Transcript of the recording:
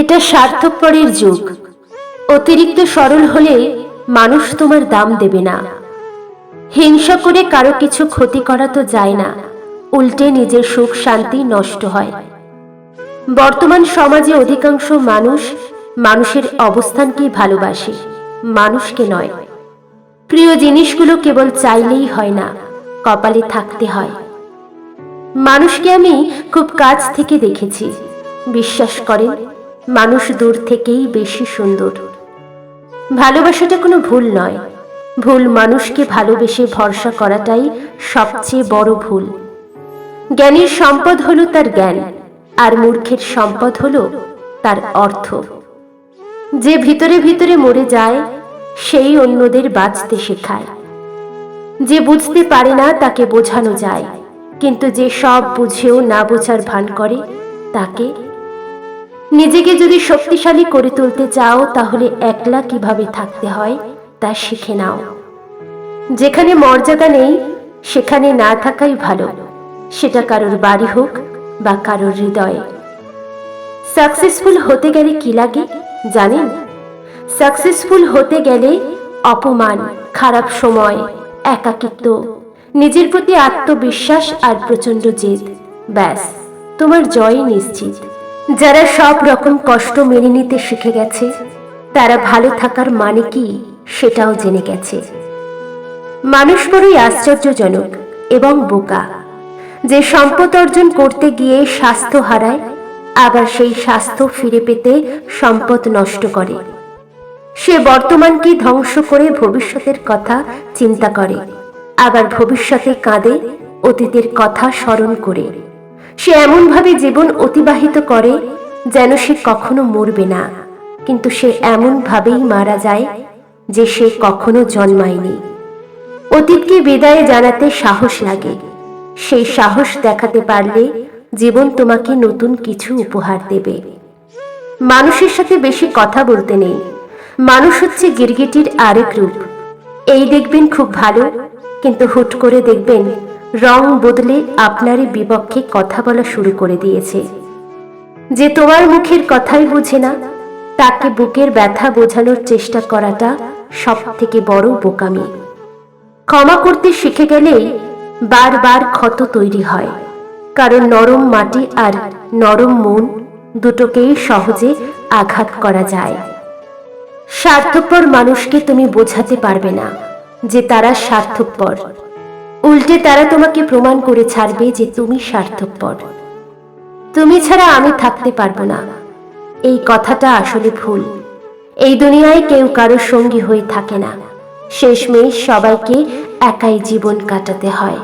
এটা স্বার্থপরের যুগ। অতিরিক্ত সরল হলে মানুষ তোমার দাম দেবে না। হিংসা করে কারও কিছু ক্ষতি করা তো যায় না। উল্টে নিজের সুখ শান্তি নষ্ট হয়। বর্তমান সমাজে অধিকাংশ মানুষ মানুষের অবস্থানকেই ভালোবাসে, মানুষকে নয়। প্রিয় জিনিসগুলো কেবল চাইলেই হয় না, কপালে থাকতে হয়। মানুষকে আমি খুব কাছ থেকে দেখেছি। বিশ্বাস করেন মানুষ দূর থেকেই বেশি সুন্দর। ভালোবাসাটা কোনো ভুল নয়। ভুল মানুষকে ভালোবেসে ভরসা করাটাই সবচেয়ে বড় ভুল। জ্ঞানীর সম্পদ হলো তার জ্ঞান, আর মূর্খের সম্পদ হলো তার অর্থ। যে ভিতরে ভিতরে মরে যায়, সেই অন্যদের বাঁচতে শেখায়। যে বুঝতে পারে না, তাকে বোঝানো যায়। কিন্তু যে সব বুঝেও না বোঝার ভান করে, তাকে নিজেকে যদি শক্তিশালী করে তুলতে চাও, তাহলে একলা কীভাবে থাকতে হয়, তা শিখে নাও। যেখানে মর্যাদা নেই, সেখানে না থাকাই ভালো। সেটা কারোর বাড়ি হোক বা কারোর হৃদয়ে। সাকসেসফুল হতে গেলে কি লাগে, জানেন? সাকসেসফুল হতে গেলে অপমান, খারাপ সময়, একাকিত্ব, নিজের প্রতি আত্মবিশ্বাস আর প্রচণ্ড জেদ, ব্যাস, তোমার জয় নিশ্চিত। যারা সব রকম কষ্ট মেনে নিতে শিখে গেছে, তারা ভালো থাকার মানে কি সেটাও জেনে গেছে। মানুষ বড়ই আশ্চর্যজনক এবং বোকা। যে সম্পদ অর্জন করতে গিয়ে স্বাস্থ্য হারায়, আবার সেই স্বাস্থ্য ফিরে পেতে সম্পদ নষ্ট করে। সে বর্তমানকে ধ্বংস করে ভবিষ্যতের কথা চিন্তা করে, আবার ভবিষ্যতে কাঁদে, অতীতের কথা স্মরণ করে। সে এমনভাবে জীবন অতিবাহিত করে যেন সে কখনো মরবে না। কিন্তু সে এমনভাবেই মারা যায় যে সে কখনো জন্মায়নি। অতীতকে বিদায় জানাতে সাহস লাগে। সেই সাহস দেখাতে পারলে জীবন তোমাকে নতুন কিছু উপহার দেবে। মানুষের সাথে বেশি কথা বলতে নেই। মানুষ হচ্ছে গিরগিটির আরেক রূপ। এই দেখবেন খুব ভালো, কিন্তু হুট করে দেখবেন রং বদলে আপনারই বিপক্ষে কথা বলা শুরু করে দিয়েছে। যে তোমার মুখের কথাই বুঝে না, তাকে বুকের ব্যথা বোঝানোর চেষ্টা করাটা সব থেকে বড় বোকামি। ক্ষমা করতে শিখে গেলেই বারবার ক্ষত তৈরি হয়, কারণ নরম মাটি আর নরম মন দুটোকেই সহজে আঘাত করা যায়। স্বার্থপর মানুষকে তুমি বোঝাতে পারবে না যে তারা স্বার্থপর। উল্টে তারা তোমাকে প্রমাণ করে ছাড়বে যে তুমি স্বার্থপর। তুমি ছাড়া আমি থাকতে পারব না। এই কথাটা আসলে ভুল। এই দুনিয়ায় কেউ কারও সঙ্গী হয়ে থাকে না। শেষমেশ সবাইকে একাই জীবন কাটাতে হয়।